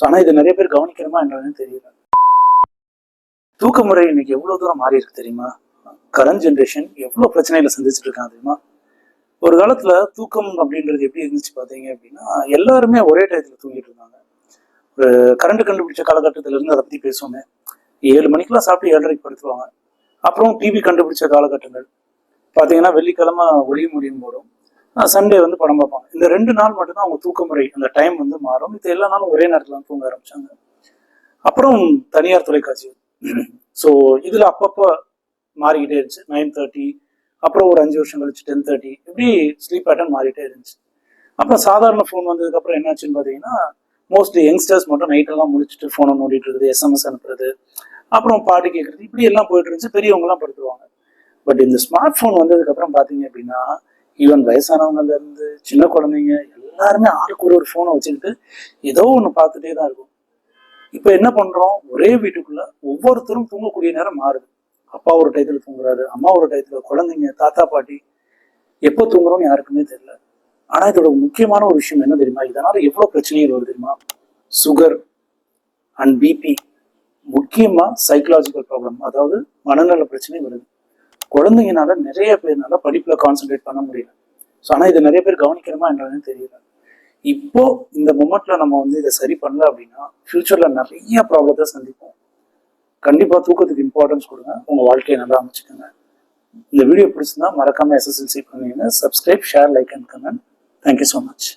So ஆனால் இது நிறைய பேர் கவனிக்கிறோமா என்னன்னு தெரியல. தூக்க முறை இன்னைக்கு எவ்வளோ தூரம் மாறி இருக்கு தெரியுமா? கரண்ட் ஜென்ரேஷன் எவ்வளோ பிரச்சனைகளை சந்திச்சுட்டு இருக்காங்க தெரியுமா? ஒரு காலத்துல தூக்கம் அப்படின்றது எப்படி இருந்துச்சு பார்த்தீங்க அப்படின்னா எல்லாருமே ஒரே டயத்தில் தூங்கிட்டு இருந்தாங்க. ஒரு கரண்ட் கண்டுபிடிச்ச காலகட்டத்துல இருந்து அதை பத்தி பேசுவோமே. ஏழு மணிக்கெல்லாம் சாப்பிட்டு ஏழரைக்கு படுத்துவாங்க அப்புறம் டிவி கண்டுபிடிச்ச காலகட்டங்கள். பார்த்தீங்கன்னா வெள்ளிக்கிழமை ஒளியும் முடியும் போடும் சண்டே வந்து படம் பார்ப்பாங்க. இந்த ரெண்டு நாள் மட்டும்தான் அவங்க தூக்க முறை அந்த டைம் வந்து மாறும். இது எல்லா நாளும் ஒரே நேரத்தில் தூங்க ஆரம்பிச்சாங்க. அப்புறம் தனியார் தொலைக்காட்சி. ஸோ இதில் அப்பப்போ மாறிக்கிட்டே இருந்துச்சு. நைன் தேர்ட்டி அப்புறம் ஒரு அஞ்சு வருஷம் கழிச்சு டென் தேர்ட்டி இப்படி ஸ்லீப் பேட்டர்ன் மாறிட்டே இருந்துச்சு. அப்புறம் சாதாரண ஃபோன் வந்ததுக்கப்புறம் என்னாச்சுன்னு பார்த்தீங்கன்னா மோஸ்ட்லி யங்ஸ்டர்ஸ் மட்டும் நைட்டெல்லாம் முடிச்சுட்டு ஃபோனை நோண்டிட்டு இருக்குது எஸ்எம்எஸ் அனுப்புறது அப்புறம் பாட்டு கேட்குறது இப்படி எல்லாம் போயிட்டு இருந்துச்சு. பெரியவங்கலாம் படுத்துருவாங்க. பட் இந்த ஸ்மார்ட் ஃபோன் வந்ததுக்கப்புறம் பார்த்தீங்க அப்படின்னா ஈவன் வயசானவங்கல இருந்து சின்ன குழந்தைங்க எல்லாருமே ஆளுக்கு ஒரு ஒரு ஃபோனை வச்சுக்கிட்டு ஏதோ ஒன்று பார்த்துட்டே தான் இருக்கும். இப்போ என்ன பண்றோம்? ஒரே வீட்டுக்குள்ள ஒவ்வொருத்தரும் தூங்கக்கூடிய நேரம் மாறுது. அப்பா ஒரு டயத்துல தூங்குறாரு அம்மா ஒரு டயத்துல குழந்தைங்க தாத்தா பாட்டி எப்போ தூங்குறோம்னு யாருக்குமே தெரியல. ஆனா இதோட முக்கியமான ஒரு விஷயம் என்ன தெரியுமா? இதனால எவ்வளவு பிரச்சனைகள் வருது தெரியுமா? சுகர் அண்ட் பிபி முக்கியமா சைக்கலாஜிக்கல் ப்ராப்ளம் அதாவது மனநல பிரச்சனை வருது. குழந்தைங்கனால நிறைய பேர்னால படிப்புல கான்சென்ட்ரேட் பண்ண முடியல. ஸோ ஆனால் இதை நிறைய பேர் கவனிக்கிறோமா என்னன்னு தெரியல. இப்போ இந்த மொமெண்ட்ல நம்ம வந்து இதை சரி பண்ணல அப்படின்னா ஃபியூச்சர்ல நிறைய ப்ராப்ளத்தை சந்திப்போம். கண்டிப்பா தூக்கத்துக்கு இம்பார்ட்டன்ஸ் கொடுங்க. உங்க வாழ்க்கையை நல்லா அமைச்சுக்கோங்க. இந்த வீடியோ பிடிச்சிருந்தா மறக்காம எஸ்எஸ்எல்சி பண்ணுங்க subscribe share like and comment thank you so much